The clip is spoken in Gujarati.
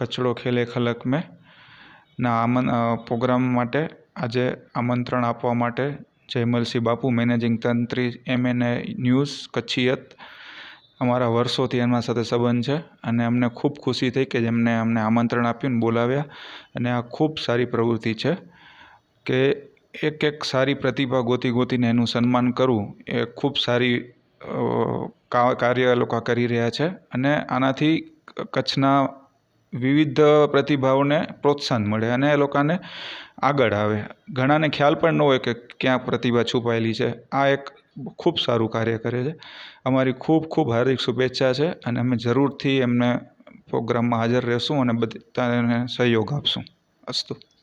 કચડો ખેલે ખલક મેં. ના, આમન પ્રોગ્રામ માટે આજે આમંત્રણ આપવા માટે જયમલસિંહ બાપુ, મેનેજિંગ તંત્રી, એમએનએ ન્યૂઝ, કચ્છિયત અમારા વર્ષોથી એમના સાથે સંબંધ છે અને અમને ખૂબ ખુશી થઈ કે જેમને અમને આમંત્રણ આપ્યું ને બોલાવ્યા અને આ ખૂબ સારી પ્રવૃત્તિ છે કે એક એક સારી પ્રતિભા ગોતી ગોતીને એનું સન્માન કરવું એ ખૂબ સારી કાર્ય લોકો કરી રહ્યા છે અને આનાથી કચ્છના વિવિધ પ્રતિભાઓને પ્રોત્સાહન મળે અને એ લોકોને આગળ આવે. ઘણાને ખ્યાલ પણ ન હોય કે ક્યાં પ્રતિભા છુપાયેલી છે. આ એક ખૂબ સારું કાર્ય કરે છે. અમારી ખૂબ ખૂબ હાર્દિક શુભેચ્છા છે અને અમે જરૂરથી એમને પ્રોગ્રામમાં હાજર રહેશું અને બધાને સહયોગ આપશું. અસ્તુ.